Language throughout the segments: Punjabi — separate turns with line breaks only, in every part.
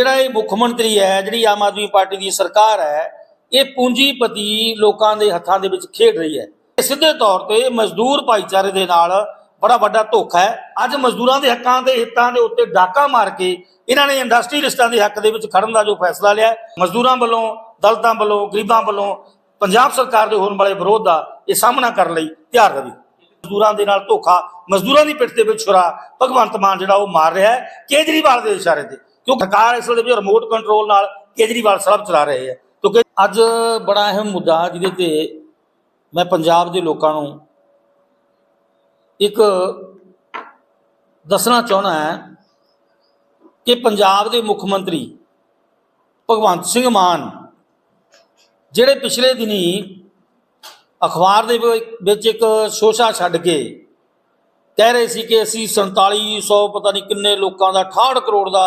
ਜਿਹੜਾ ਇਹ ਮੁੱਖ ਮੰਤਰੀ ਹੈ, ਜਿਹੜੀ ਆਮ ਆਦਮੀ ਪਾਰਟੀ ਦੀ ਸਰਕਾਰ ਹੈ, ਇਹ ਪੂੰਜੀਪਤੀ ਲੋਕਾਂ ਦੇ ਹੱਥਾਂ ਦੇ ਵਿੱਚ ਖੇਡ ਰਹੀ ਹੈ। ਇਹ ਸਿੱਧੇ ਤੌਰ ਤੇ ਮਜ਼ਦੂਰ ਭਾਈਚਾਰੇ ਦੇ ਨਾਲ ਬੜਾ ਵੱਡਾ ਧੋਖਾ ਹੈ। ਅੱਜ ਮਜ਼ਦੂਰਾਂ ਦੇ ਹੱਕਾਂ ਤੇ, ਹਿੱਤਾਂ ਦੇ ਉੱਤੇ ਡਾਕਾ ਮਾਰ ਕੇ ਇਹਨਾਂ ਨੇ ਇੰਡਸਟਰੀਲਿਸਟਾਂ ਦੇ ਹੱਕ ਦੇ ਵਿੱਚ ਖੜਨ ਦਾ ਜੋ ਫੈਸਲਾ ਲਿਆ ਮਜ਼ਦੂਰਾਂ ਵੱਲੋਂ, ਦਲਤਾਂ ਵੱਲੋਂ, ਗਰੀਬਾਂ ਵੱਲੋਂ, ਪੰਜਾਬ ਸਰਕਾਰ ਦੇ ਹੋਣ ਵਾਲੇ ਵਿਰੋਧ ਦਾ ਇਹ ਸਾਹਮਣਾ ਕਰਨ ਲਈ ਤਿਆਰ ਰਹੀ। ਮਜ਼ਦੂਰਾਂ ਦੇ ਨਾਲ ਧੋਖਾ, ਮਜ਼ਦੂਰਾਂ ਦੀ ਪਿੱਠ ਦੇ ਵਿੱਚ ਛੁਰਾ ਭਗਵੰਤ ਮਾਨ ਜਿਹੜਾ ਉਹ ਮਾਰ ਰਿਹਾ ਹੈ ਕੇਜਰੀਵਾਲ ਦੇ ਇਸ਼ਾਰੇ ਤੇ। ਕਿਉਂਕਿ ਸਰਕਾਰ ਇਸ ਵੇਲੇ ਵੀ ਰਿਮੋਟ ਕੰਟਰੋਲ ਨਾਲ ਕੇਜਰੀਵਾਲ ਸਾਹਿਬ ਚਲਾ ਰਹੇ ਹੈ? ਕਿਉਂਕਿ ਅੱਜ ਬੜਾ ਅਹਿਮ ਮੁੱਦਾ ਜਿਹਦੇ ਤੇ ਮੈਂ ਪੰਜਾਬ ਦੇ ਲੋਕਾਂ ਨੂੰ ਇੱਕ ਦੱਸਣਾ ਚਾਹੁੰਦਾ ਹਾਂ ਕਿ ਪੰਜਾਬ ਦੇ ਮੁੱਖ ਮੰਤਰੀ ਭਗਵੰਤ ਸਿੰਘ ਮਾਨ, ਜਿਹੜੇ ਪਿਛਲੇ ਦਿਨੀ ਅਖਬਾਰ ਦੇ ਵਿੱਚ ਇੱਕ ਸ਼ੋਸ਼ਾ ਛੱਡ ਕੇ ਕਹਿ ਰਹੇ ਸੀ ਕਿ ਅਸੀਂ 4700 ਪਤਾ ਨਹੀਂ ਕਿੰਨੇ ਲੋਕਾਂ ਦਾ 68 ਕਰੋੜ ਦਾ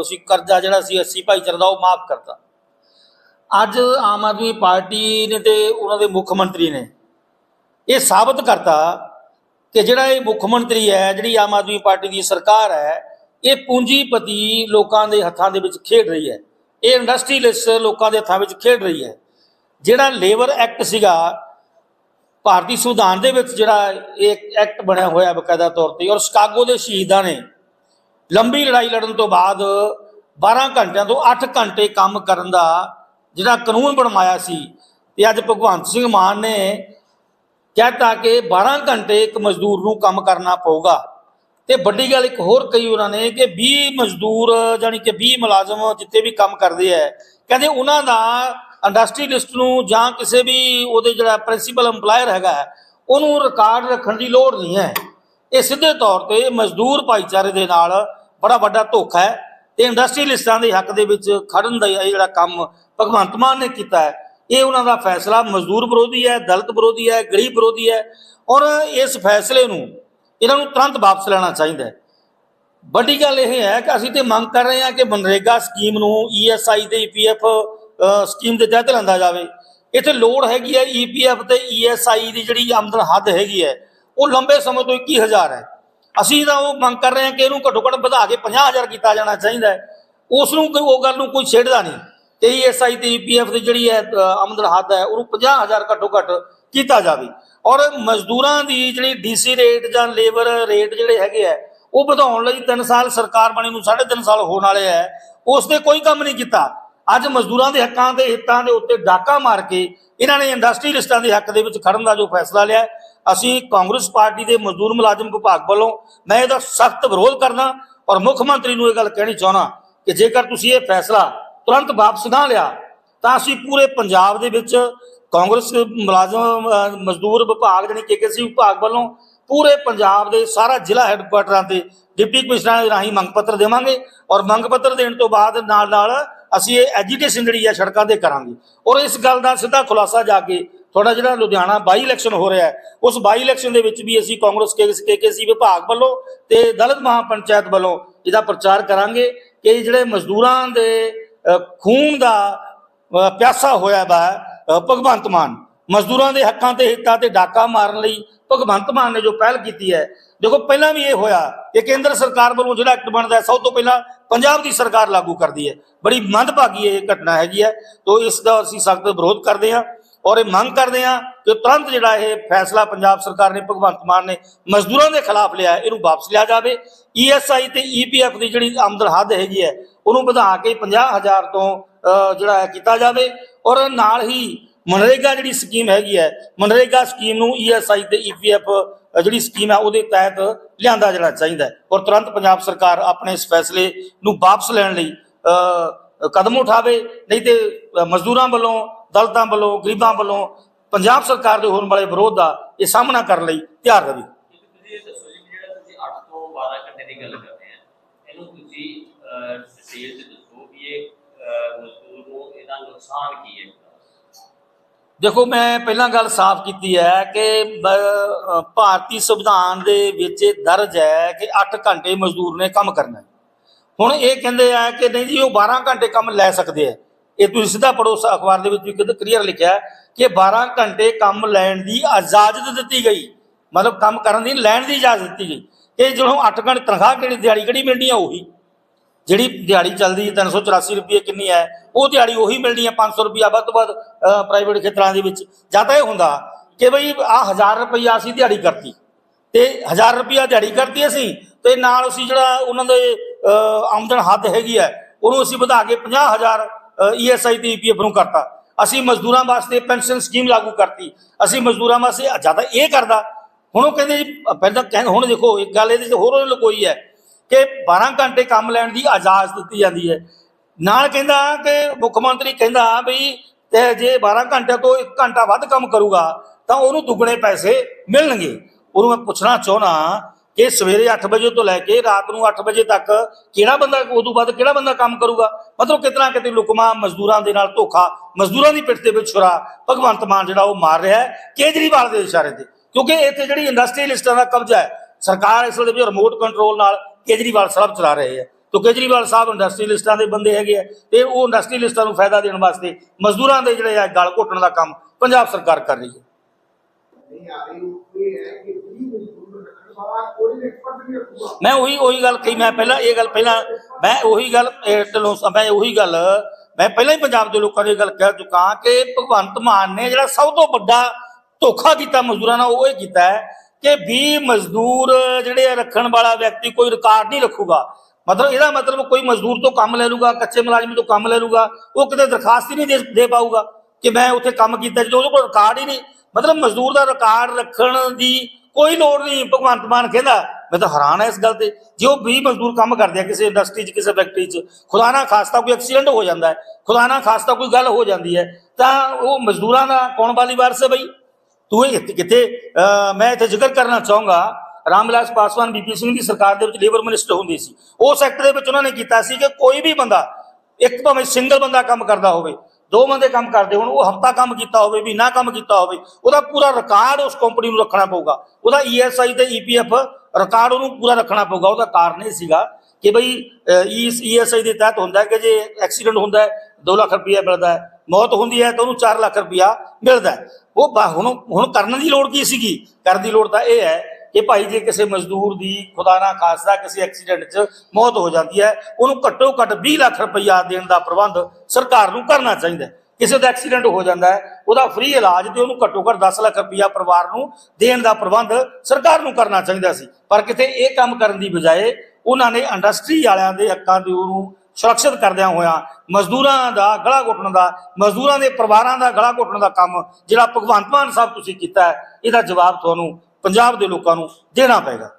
ਅਸੀਂ ਕਰਜ਼ਾ ਜਿਹੜਾ ਸੀ 80 ਭਾਈਚਾਰੇ ਦਾ ਉਹ ਮਾਫ ਕਰਤਾ। ਅੱਜ ਆਮ ਆਦਮੀ ਪਾਰਟੀ ਨੇ ਤੇ ਉਹਨਾਂ ਦੇ ਮੁੱਖ ਮੰਤਰੀ ਨੇ ਇਹ ਸਾਬਤ ਕਰਤਾ ਕਿ ਜਿਹੜਾ ਇਹ ਮੁੱਖ ਮੰਤਰੀ ਹੈ, ਜਿਹੜੀ ਆਮ ਆਦਮੀ ਪਾਰਟੀ ਦੀ ਸਰਕਾਰ ਹੈ, ਇਹ ਪੂੰਜੀਪਤੀ ਲੋਕਾਂ ਦੇ ਹੱਥਾਂ ਦੇ ਵਿੱਚ ਖੇਡ ਰਹੀ ਹੈ। ਇਹ ਇੰਡਸਟਰੀਲਿਸਟ ਲੋਕਾਂ ਦੇ ਹੱਥਾਂ ਵਿੱਚ ਖੇਡ ਰਹੀ ਹੈ। ਜਿਹੜਾ ਲੇਬਰ ਐਕਟ ਸੀਗਾ ਭਾਰਤੀ ਸੰਵਿਧਾਨ ਦੇ ਵਿੱਚ ਜਿਹੜਾ ਇਹ ਐਕਟ ਬਣਿਆ ਹੋਇਆ ਬਕਾਇਦਾ ਤੌਰ ਤੇ, ਔਰ ਸ਼ਿਕਾਗੋ ਦੇ ਸ਼ਹੀਦਾਂ ਨੇ ਲੰਬੀ ਲੜਾਈ ਲੜਨ ਤੋਂ ਬਾਅਦ 12 ਘੰਟਿਆਂ ਤੋਂ 8 ਘੰਟੇ ਕੰਮ ਕਰਨ ਦਾ ਜਿਹੜਾ ਕਾਨੂੰਨ ਬਣਵਾਇਆ ਸੀ, ਤੇ ਅੱਜ ਭਗਵੰਤ ਸਿੰਘ ਮਾਨ ਨੇ ਕਹਿਤਾ ਕਿ 12 ਘੰਟੇ ਇੱਕ ਮਜ਼ਦੂਰ ਨੂੰ ਕੰਮ ਕਰਨਾ ਪਊਗਾ। ਤੇ ਵੱਡੀ ਗੱਲ ਇੱਕ ਹੋਰ ਕਹੀ ਉਹਨਾਂ ਨੇ ਕਿ 20 ਮਜ਼ਦੂਰ ਜਾਨੀ ਕਿ 20 ਮੁਲਾਜ਼ਮ ਜਿੱਥੇ ਵੀ ਕੰਮ ਕਰਦੇ ਆ, ਕਹਿੰਦੇ ਉਹਨਾਂ ਦਾ ਇੰਡਸਟਰੀਲਿਸਟ ਨੂੰ ਜਾਂ ਕਿਸੇ ਵੀ ਉਹਦੇ ਜਿਹੜਾ ਪ੍ਰਿੰਸੀਪਲ EMPLOYER ਹੈਗਾ ਉਹਨੂੰ ਰਿਕਾਰਡ ਰੱਖਣ ਦੀ ਲੋੜ ਨਹੀਂ ਹੈ। ਇਹ ਸਿੱਧੇ ਤੌਰ ਤੇ ਮਜ਼ਦੂਰ ਭਾਈਚਾਰੇ ਦੇ ਨਾਲ ਬੜਾ ਵੱਡਾ ਧੋਖਾ ਹੈ ਤੇ ਇੰਡਸਟਰੀਲਿਸਟਾਂ ਦੇ ਹੱਕ ਦੇ ਵਿੱਚ ਖੜਨ ਦਾ ਇਹ ਜਿਹੜਾ ਕੰਮ ਭਗਵੰਤ ਮਾਨ ਨੇ ਕੀਤਾ ਹੈ, ਇਹ ਉਹਨਾਂ ਦਾ ਫੈਸਲਾ ਮਜ਼ਦੂਰ ਵਿਰੋਧੀ ਹੈ, ਦਲਿਤ ਵਿਰੋਧੀ ਹੈ, ਗਰੀਬ ਵਿਰੋਧੀ ਹੈ ਔਰ ਇਸ ਫੈਸਲੇ ਨੂੰ ਇਹਨਾਂ ਨੂੰ ਤੁਰੰਤ ਵਾਪਸ ਲੈਣਾ ਚਾਹੀਦਾ ਹੈ। ਵੱਡੀ ਗੱਲ ਇਹ ਹੈ ਕਿ ਅਸੀਂ ਤੇ ਮੰਗ ਕਰ ਰਹੇ ਹਾਂ ਕਿ ਮਨਰੇਗਾ ਸਕੀਮ ਨੂੰ ਈਐਸਆਈ ਤੇ ਈਪੀਐਫ ਸਕੀਮ ਦੇ ਤਹਿਤ ਲੈਂਦਾ ਜਾਵੇ। ਇੱਥੇ ਲੋੜ ਹੈਗੀ ਹੈ ਈਪੀਐਫ ਤੇ ਈਐਸਆਈ ਦੀ ਜਿਹੜੀ ਆਮਦਨ ਹੱਦ ਹੈਗੀ ਹੈ, ਉਹ ਲੰਬੇ ਸਮੇਂ ਤੋਂ 21000 ਹੈ। ਅਸੀਂ ਤਾਂ ਉਹ ਮੰਗ ਕਰ ਰਹੇ ਹਾਂ ਕਿ ਇਹਨੂੰ ਘੱਟੋ ਘੱਟ ਵਧਾ ਕੇ 50000 ਕੀਤਾ ਜਾਣਾ ਚਾਹੀਦਾ ਹੈ। ਉਸ ਨੂੰ ਕੋਈ ਉਹ ਗੱਲ ਨੂੰ ਕੋਈ ਛੇੜਦਾ ਨਹੀਂ। ਤੇ ਈਐਸਆਈ ਤੇ ਈਪੀਐਫ ਦੀ ਜਿਹੜੀ ਹੈ ਆਮਦਨ ਹੱਦ ਹੈ, ਉਹਨੂੰ 50000 ਘੱਟੋ ਘੱਟ ਕੀਤਾ ਜਾਵੇ। ਔਰ ਮਜ਼ਦੂਰਾਂ ਦੀ ਜਿਹੜੀ ਡੀਸੀ ਰੇਟ ਜਾਂ ਲੇਬਰ ਰੇਟ ਜਿਹੜੇ ਹੈਗੇ ਆ ਉਹ ਵਧਾਉਣ ਲਈ 3 ਸਾਲ ਸਰਕਾਰ ਬਣੀ ਨੂੰ 3.5 ਸਾਲ ਹੋਣ ਵਾਲੇ ਹੈ। ਉਸ ਤੇ ਕੋਈ ਕੰਮ ਨਹੀਂ ਕੀਤਾ। ਅੱਜ ਮਜ਼ਦੂਰਾਂ ਦੇ ਹੱਕਾਂ ਦੇ ਹਿੱਤਾਂ ਦੇ ਉੱਤੇ ਡਾਕਾ ਮਾਰ ਕੇ ਇਹਨਾਂ ਨੇ ਇੰਡਸਟਰੀਲਿਸਟਾਂ ਦੇ ਹੱਕ ਦੇ ਵਿੱਚ ਖੜਨ ਦਾ ਜੋ ਫੈਸਲਾ ਲਿਆ ਅਸੀਂ ਕਾਂਗਰਸ ਪਾਰਟੀ ਦੇ ਮਜ਼ਦੂਰ ਮੁਲਾਜ਼ਮ ਵਿਭਾਗ ਵੱਲੋਂ ਮੈਂ ਇਹਦਾ ਸਖਤ ਵਿਰੋਧ ਕਰਦਾ ਔਰ ਮੁੱਖ ਮੰਤਰੀ ਨੂੰ ਇਹ ਗੱਲ ਕਹਿਣੀ ਚਾਹਣਾ ਕਿ ਜੇਕਰ ਤੁਸੀਂ ਇਹ ਫੈਸਲਾ ਤੁਰੰਤ ਵਾਪਸ ਨਾ ਲਿਆ, ਤਾਂ ਅਸੀਂ ਪੂਰੇ ਪੰਜਾਬ ਦੇ ਵਿੱਚ ਕਾਂਗਰਸ ਮੁਲਾਜ਼ਮ ਮਜ਼ਦੂਰ ਵਿਭਾਗ ਜਾਨੀ ਕੇਕੇਸੀ ਵਿਭਾਗ ਵੱਲੋਂ ਪੂਰੇ ਪੰਜਾਬ ਦੇ ਸਾਰਾ ਜ਼ਿਲ੍ਹਾ ਹੈੱਡਕੁਆਟਰਾਂ ਤੇ ਡਿਪਟੀ ਕਮਿਸ਼ਨਰਾਂ ਦੇ ਰਾਹੀਂ ਮੰਗ ਪੱਤਰ ਦੇਵਾਂਗੇ ਔਰ ਮੰਗ ਪੱਤਰ ਦੇਣ ਤੋਂ ਬਾਅਦ ਨਾਲ ਨਾਲ ਅਸੀਂ ਇਹ ਐਜੀਟੇਸ਼ਨ ਜਿਹੜੀ ਹੈ ਸੜਕਾਂ ਤੇ ਕਰਾਂਗੇ। ਔਰ ਇਸ ਗੱਲ ਦਾ ਸਿੱਧਾ ਖੁਲਾਸਾ ਜਾ ਕੇ ਤੁਹਾਡਾ ਜਿਹੜਾ ਲੁਧਿਆਣਾ ਬਾਈ ਇਲੈਕਸ਼ਨ ਹੋ ਰਿਹਾ ਹੈ, ਉਸ ਬਾਈ ਇਲੈਕਸ਼ਨ ਦੇ ਵਿੱਚ ਵੀ ਅਸੀਂ ਕਾਂਗਰਸ ਕੇਕੇਸੀ ਵਿਭਾਗ ਵੱਲੋਂ ਤੇ ਦਲਿਤ ਮਹਾਪੰਚਾਇਤ ਵੱਲੋਂ ਇਹਦਾ ਪ੍ਰਚਾਰ ਕਰਾਂਗੇ ਕਿ ਜਿਹੜੇ ਮਜ਼ਦੂਰਾਂ ਦੇ ਖੂਨ ਦਾ ਪਿਆਸਾ ਹੋਇਆ ਵਾ ਭਗਵੰਤ ਮਾਨ। ਮਜ਼ਦੂਰਾਂ ਦੇ ਹੱਕਾਂ ਤੇ ਹਿੱਤਾਂ ਤੇ ਡਾਕਾ ਮਾਰਨ ਲਈ ਭਗਵੰਤ ਮਾਨ ਨੇ ਜੋ ਪਹਿਲ ਕੀਤੀ ਹੈ ਦੇਖੋ, ਪਹਿਲਾਂ ਵੀ ਇਹ ਹੋਇਆ ਕਿ ਕੇਂਦਰ ਸਰਕਾਰ ਵੱਲੋਂ ਜਿਹੜਾ ਐਕਟ ਬਣਦਾ ਹੈ, ਸਭ ਤੋਂ ਪਹਿਲਾਂ ਪੰਜਾਬ ਦੀ ਸਰਕਾਰ ਲਾਗੂ ਕਰਦੀ ਹੈ। ਬੜੀ ਮੰਦਭਾਗੀ ਇਹ ਘਟਨਾ ਹੈਗੀ ਹੈ। ਤੋਂ ਇਸ ਦਾ ਅਸੀਂ ਸਖਤ ਵਿਰੋਧ ਕਰਦੇ ਹਾਂ ਔਰ ਇਹ ਮੰਗ ਕਰਦੇ ਹਾਂ ਕਿ ਤੁਰੰਤ ਜਿਹੜਾ ਇਹ ਫੈਸਲਾ ਪੰਜਾਬ ਸਰਕਾਰ ਨੇ, ਭਗਵੰਤ ਮਾਨ ਨੇ ਮਜ਼ਦੂਰਾਂ ਦੇ ਖਿਲਾਫ ਲਿਆ ਇਹਨੂੰ ਵਾਪਸ ਲਿਆ ਜਾਵੇ। ਈਐਸਆਈ ਤੇ ਈਪੀਐਫ ਦੀ ਜਿਹੜੀ ਆਮਦਨ ਹੱਦ ਹੈਗੀ ਹੈ, ਉਹਨੂੰ ਵਧਾ ਕੇ 50000 ਤੋਂ ਜਿਹੜਾ ਹੈ ਕੀਤਾ ਜਾਵੇ ਔਰ ਨਾਲ ਹੀ ਮਨਰੇਗਾ ਜਿਹੜੀ ਸਕੀਮ ਹੈਗੀ ਹੈ, ਮਨਰੇਗਾ ਸਕੀਮ ਨੂੰ ਈਐਸਆਈ ਤੇ ਈਪੀਐਫ ਜਿਹੜੀ ਸਕੀਮ ਹੈ ਉਹਦੇ ਤਹਿਤ ਲਿਆਂਦਾ ਜਾਣਾ ਚਾਹੀਦਾ ਹੈ। ਔਰ ਤੁਰੰਤ ਪੰਜਾਬ ਸਰਕਾਰ ਆਪਣੇ ਇਸ ਫੈਸਲੇ ਨੂੰ ਵਾਪਸ ਲੈਣ ਲਈ ਕਦਮ ਉਠਾਵੇ, ਨਹੀਂ ਤੇ ਮਜ਼ਦੂਰਾਂ ਵੱਲੋਂ, ਦਲਤਾਂ ਵੱਲੋਂ, ਗਰੀਬਾਂ ਵੱਲੋਂ ਪੰਜਾਬ ਸਰਕਾਰ ਦੇ ਹੋਣ ਵਾਲੇ ਵਿਰੋਧ ਦਾ ਇਹ ਸਾਹਮਣਾ ਕਰਨ ਲਈ ਤਿਆਰ ਰਹੇ।
ਤੁਸੀਂ ਦੱਸੋ ਜੀ ਜਿਹੜਾ ਤੁਸੀਂ 8 ਤੋਂ 12 ਘੰਟੇ ਦੀ ਗੱਲ ਕਰ ਰਹੇ ਆ, ਇਹਨੂੰ ਤੁਸੀਂ ਡਿਟੇਲ ਚ ਦੱਸੋ ਵੀ ਇਹ ਮਜ਼ਦੂਰ ਨੂੰ ਇਹਦਾ ਨੁਕਸਾਨ ਕੀ ਹੈ।
ਦੇਖੋ, ਮੈਂ ਪਹਿਲਾਂ ਗੱਲ ਸਾਫ਼ ਕੀਤੀ ਹੈ ਕਿ ਭਾਰਤੀ ਸੰਵਿਧਾਨ ਦੇ ਵਿੱਚ ਇਹ ਦਰਜ ਹੈ ਕਿ 8 ਘੰਟੇ ਮਜ਼ਦੂਰ ਨੇ ਕੰਮ ਕਰਨਾ ਹੁਣ ਇਹ ਕਹਿੰਦੇ ਆ ਕਿ ਨਹੀਂ ਜੀ, ਉਹ 12 ਘੰਟੇ ਕੰਮ ਲੈ ਸਕਦੇ ਆ ਇਹ ਤੁਸੀਂ ਸਿੱਧਾ ਪੜੋ ਅਖਬਾਰ ਦੇ ਵਿੱਚ ਵੀ ਕਿਤੇ ਕਲੀਅਰ ਲਿਖਿਆ ਕਿ 12 ਘੰਟੇ ਕੰਮ ਲੈਣ ਦੀ ਇਜਾਜ਼ਤ ਦਿੱਤੀ ਗਈ। ਮਤਲਬ ਕੰਮ ਕਰਨ ਦੀ ਲੈਣ ਦੀ ਇਜਾਜ਼ਤ ਦਿੱਤੀ ਗਈ। ਕਿ ਜਦੋਂ 8 ਘੰਟੇ ਤਨਖਾਹ ਕਿਹੜੀ, ਦਿਹਾੜੀ ਕਿਹੜੀ ਮਿਲਣੀ ਆ, ਉਹੀ। ਜਿਹੜੀ ਦਿਹਾੜੀ ਚੱਲਦੀ ਹੈ 384 ਰੁਪਏ ਕਿੰਨੀ ਹੈ, ਉਹ ਦਿਹਾੜੀ ਉਹੀ ਮਿਲਣੀ ਹੈ 500 ਰੁਪਏ ਵੱਧ ਤੋਂ ਵੱਧ ਪ੍ਰਾਈਵੇਟ ਖੇਤਰਾਂ ਦੇ ਵਿੱਚ। ਜਾਂ ਤਾਂ ਇਹ ਹੁੰਦਾ ਕਿ ਬਈ ਆ 1000 ਰੁਪਈਆ ਅਸੀਂ ਦਿਹਾੜੀ ਕਰਤੀ ਤੇ 1000 ਰੁਪਈਆ ਦਿਹਾੜੀ ਕਰਤੀ ਅਸੀਂ ਤੇ ਨਾਲ ਅਸੀਂ ਜਿਹੜਾ ਉਹਨਾਂ ਦੇ ਆਮਦਨ ਹੱਦ ਹੈਗੀ ਹੈ, ਉਹਨੂੰ ਅਸੀਂ ਵਧਾ ਕੇ 50000 ਈਐਸਆਈ ਤੇ ਈਪੀਐਫ ਨੂੰ ਕਰਤਾ। ਅਸੀਂ ਮਜ਼ਦੂਰਾਂ ਵਾਸਤੇ ਪੈਨਸ਼ਨ ਸਕੀਮ ਲਾਗੂ ਕਰਤੀ। ਅਸੀਂ ਮਜ਼ਦੂਰਾਂ ਵਾਸਤੇ ਜ਼ਿਆਦਾ ਇਹ ਕਰਦਾ। ਹੁਣ ਉਹ ਕਹਿੰਦੇ ਜੀ, ਪਹਿਲਾਂ ਕਹਿੰਦੇ ਹੁਣ ਦੇਖੋ, ਇੱਕ ਗੱਲ ਇਹਦੇ 'ਚ ਹੋਰ ਉਹਨੇ ਲਕੋਈ ਹੈ। ਕਿ 12 ਘੰਟੇ ਕੰਮ ਲੈਣ ਦੀ ਇਜਾਜ਼ਤ ਦਿੱਤੀ ਜਾਂਦੀ ਹੈ। ਨਾਲ ਕਹਿੰਦਾ ਕਿ ਮੁੱਖ ਮੰਤਰੀ ਕਹਿੰਦਾ ਵੀ ਤੇ ਜੇ 12 ਘੰਟੇ ਤੋਂ 1 ਘੰਟਾ ਵੱਧ ਕੰਮ ਕਰੂਗਾ, ਤਾਂ ਉਹਨੂੰ ਦੁੱਗਣੇ ਪੈਸੇ ਮਿਲਣਗੇ। ਉਹਨੂੰ ਮੈਂ ਪੁੱਛਣਾ ਚਾਹਣਾ ਕਿ ਸਵੇਰੇ 8 ਵਜੇ ਤੋਂ ਲੈ ਕੇ ਰਾਤ ਨੂੰ 8 ਵਜੇ ਤੱਕ ਕਿਹੜਾ ਬੰਦਾ ਉਦੋਂ ਬਾਅਦ ਕਿਹੜਾ ਬੰਦਾ ਕੰਮ ਕਰੂਗਾ? ਮਤਲਬ ਕਿਤਨਾ ਕਿਤੇ ਲੁਕਮਾ ਮਜ਼ਦੂਰਾਂ ਦੇ ਨਾਲ ਧੋਖਾ, ਮਜ਼ਦੂਰਾਂ ਦੀ ਪਿੱਠ ਦੇ ਵਿੱਚ ਛੁਰਾ ਭਗਵੰਤ ਮਾਨ ਜਿਹੜਾ ਉਹ ਮਾਰ ਰਿਹਾ ਹੈ ਕੇਜਰੀਵਾਲ ਦੇ ਇਸ਼ਾਰੇ ਤੇ। ਕਿਉਂਕਿ ਇੱਥੇ ਜਿਹੜੀ ਇੰਡਸਟਰੀਅਲਿਸਟਾਂ ਦਾ ਕਬਜ਼ਾ ਹੈ, ਸਰਕਾਰ ਇਸ ਵੇਲੇ ਵੀ ਰਿਮੋਟ ਕੰਟਰੋਲ ਨਾਲ ਕੇਜਰੀਵਾਲ ਸਾਹਿਬ ਚਲਾ ਰਹੇ ਹੈ ਤੋ ਕੇਜਰੀਵਾਲ ਸਾਹਿਬ ਇੰਡਸਟਰੀਅਲਿਸਟਾਂ ਦੇ ਬੰਦੇ ਹੈਗੇ ਆ ਤੇ ਉਹ ਇੰਡਸਟਰੀਅਲਿਸਟਾਂ ਨੂੰ ਫਾਇਦਾ ਦੇਣ ਵਾਸਤੇ ਮਜ਼ਦੂਰਾਂ ਦੇ ਜਿਹੜੇ ਆ ਗਲ ਘੋਟਣ ਦਾ ਕੰਮ ਪੰਜਾਬ ਸਰਕਾਰ ਕਰ ਰਹੀ ਹੈ।
ਆ
ਮੈਂ ਉਹੀ ਉਹੀ ਗੱਲ ਕਹੀ ਮੈਂ ਪਹਿਲਾਂ ਇਹ ਗੱਲ ਪਹਿਲਾਂ ਮੈਂ ਉਹੀ ਗੱਲ ਨੂੰ ਮੈਂ ਉਹੀ ਗੱਲ ਮੈਂ ਪਹਿਲਾਂ ਹੀ ਪੰਜਾਬ ਦੇ ਲੋਕਾਂ ਨੂੰ ਇਹ ਗੱਲ ਕਹਿ ਚੁੱਕਾ ਕਿ ਭਗਵੰਤ ਮਾਨ ਨੇ ਜਿਹੜਾ ਸਭ ਤੋਂ ਵੱਡਾ ਧੋਖਾ ਕੀਤਾ ਮਜ਼ਦੂਰਾਂ ਨਾਲ ਉਹ ਇਹ ਕੀਤਾ ਹੈ ਕਿ 20 ਮਜ਼ਦੂਰ ਜਿਹੜੇ ਆ ਰੱਖਣ ਵਾਲਾ ਵਿਅਕਤੀ ਕੋਈ ਰਿਕਾਰਡ ਨਹੀਂ ਰੱਖੂਗਾ। ਮਤਲਬ ਇਹਦਾ ਮਤਲਬ ਕੋਈ ਮਜ਼ਦੂਰ ਤੋਂ ਕੰਮ ਲੈ ਲੂਗਾ, ਕੱਚੇ ਮੁਲਾਜ਼ਮ ਤੋਂ ਕੰਮ ਲੈ ਲੂਗਾ, ਉਹ ਕਿਤੇ ਦਰਖਾਸਤ ਹੀ ਨਹੀਂ ਦੇ ਦੇ ਪਾਊਗਾ ਕਿ ਮੈਂ ਉੱਥੇ ਕੰਮ ਕੀਤਾ ਜਦੋਂ ਉਹਦੇ ਕੋਲ ਰਿਕਾਰਡ ਹੀ ਨਹੀਂ। ਮਤਲਬ ਮਜ਼ਦੂਰ ਦਾ ਰਿਕਾਰਡ ਰੱਖਣ ਦੀ ਕੋਈ ਲੋੜ ਨਹੀਂ, ਭਗਵੰਤ ਮਾਨ ਕਹਿੰਦਾ। ਮੈਂ ਤਾਂ ਹੈਰਾਨ ਹਾਂ ਇਸ ਗੱਲ ਤੇ। ਜੇ ਉਹ 20 ਮਜ਼ਦੂਰ ਕੰਮ ਕਰਦੇ ਆ ਕਿਸੇ ਇੰਡਸਟਰੀ 'ਚ, ਕਿਸੇ ਫੈਕਟਰੀ 'ਚ ਖੁਦਾ ਨਾ ਖਾਸਤਾ ਕੋਈ ਐਕਸੀਡੈਂਟ ਹੋ ਜਾਂਦਾ ਹੈ ਖੁਦਾ ਨਾ ਖਾਸਤਾ ਕੋਈ ਗੱਲ ਹੋ ਜਾਂਦੀ ਹੈ, ਤਾਂ ਉਹ ਮਜ਼ਦੂਰਾਂ ਦਾ ਕੌਣ ਵਾਲੀ ਵਾਰਸ ਹੈ ਬਈ? ਤੂੰ ਇਹ ਕਿੱਥੇ- ਮੈਂ ਇੱਥੇ ਜ਼ਿਕਰ ਕਰਨਾ ਚਾਹੂੰਗਾ। ਰਾਮਵਿਲਾਸ ਪਾਸਵਾਨ ਬੀਪੀ ਸਿੰਘ ਦੀ ਸਰਕਾਰ ਦੇ ਵਿੱਚ ਲੇਬਰ ਮਿਨਿਸਟਰ ਹੁੰਦੇ ਸੀ। ਉਸ ਸੈਕਟਰ ਦੇ ਵਿੱਚ ਉਹਨਾਂ ਨੇ ਕੀਤਾ ਸੀ ਕਿ ਕੋਈ ਵੀ ਬੰਦਾ, ਇੱਕ ਭਾਵੇਂ ਸਿੰਗਲ ਬੰਦਾ ਕੰਮ ਕਰਦਾ ਹੋਵੇ, ਦੋ ਬੰਦੇ ਕੰਮ ਕਰਦੇ ਹੋਣ, ਉਹ ਹਫਤਾ ਕੰਮ ਕੀਤਾ ਹੋਵੇ, ਮਹੀਨਾ ਕੰਮ ਕੀਤਾ ਹੋਵੇ, ਉਹਦਾ ਪੂਰਾ ਰਿਕਾਰਡ ਉਸ ਕੰਪਨੀ ਨੂੰ ਰੱਖਣਾ ਪਊਗਾ। ਉਹਦਾ ਈਐਸਆਈ ਤੇ ਈਪੀਐਫ ਰਿਕਾਰਡ ਉਹਨੂੰ ਪੂਰਾ ਰੱਖਣਾ ਪਊਗਾ। ਉਹਦਾ ਕਾਰਨ ਇਹ ਸੀਗਾ ਕਿ ਬਈ ਈਐਸਆਈ ਦੇ ਤਹਿਤ ਹੁੰਦਾ ਕਿ ਜੇ ਐਕਸੀਡੈਂਟ ਹੁੰਦਾ ਹੈ 2 ਲੱਖ ਰੁਪਇਆ ਮਿਲਦਾ ਹੈ। ਮੌਤ ਹੁੰਦੀ ਹੈ ਤਾਂ ਉਹਨੂੰ 4 ਲੱਖ ਰੁਪਇਆ ਮਿਲਦਾ ਹੈ। ਉਹ ਹੁਣ ਹੁਣ ਕਰਨ ਦੀ ਲੋੜ ਕੀ ਸੀਗੀ? ਕਰਨ ਦੀ ਲੋੜ ਤਾਂ ਇਹ ਹੈ ਕਿ ਭਾਈ ਜੇ ਕਿਸੇ ਮਜ਼ਦੂਰ ਦੀ, ਖੁਦਾ ਨਾ ਖਾਸਤਾ ਕਿਸੇ ਐਕਸੀਡੈਂਟ 'ਚ ਮੌਤ ਹੋ ਜਾਂਦੀ ਹੈ, ਉਹਨੂੰ ਘੱਟੋ ਘੱਟ 20 ਲੱਖ ਰੁਪਇਆ ਦੇਣ ਦਾ ਪ੍ਰਬੰਧ ਸਰਕਾਰ ਨੂੰ ਕਰਨਾ ਚਾਹੀਦਾ ਹੈ। ਕਿਸੇ ਦਾ ਐਕਸੀਡੈਂਟ ਹੋ ਜਾਂਦਾ ਹੈ, ਉਹਦਾ ਫ੍ਰੀ ਇਲਾਜ ਤੇ ਉਹਨੂੰ ਘੱਟੋ ਘੱਟ 10 ਲੱਖ ਰੁਪਇਆ ਪਰਿਵਾਰ ਨੂੰ ਦੇਣ ਦਾ ਪ੍ਰਬੰਧ ਸਰਕਾਰ ਨੂੰ ਕਰਨਾ ਚਾਹੀਦਾ ਸੀ। ਪਰ ਕਿਤੇ ਇਹ ਕੰਮ ਕਰਨ ਦੀ ਬਜਾਏ ਉਹਨਾਂ ਨੇ ਇੰਡਸਟਰੀ ਵਾਲਿਆਂ ਦੇ ਹੱਕਾਂ ਦੀ ਉਹਨੂੰ ਸੁਰੱਖਿਅਤ ਕਰਦਿਆਂ ਹੋਇਆਂ ਮਜ਼ਦੂਰਾਂ ਦਾ ਗਲਾ ਘੁੱਟਣ ਦਾ, ਮਜ਼ਦੂਰਾਂ ਦੇ ਪਰਿਵਾਰਾਂ ਦਾ ਗਲਾ ਘੁੱਟਣ ਦਾ ਕੰਮ ਜਿਹੜਾ ਭਗਵੰਤ ਮਾਨ ਸਾਹਿਬ ਤੁਸੀਂ ਕੀਤਾ ਹੈ, ਇਹਦਾ ਜਵਾਬ ਤੁਹਾਨੂੰ ਪੰਜਾਬ ਦੇ ਲੋਕਾਂ ਨੂੰ ਦੇਣਾ ਪਏਗਾ।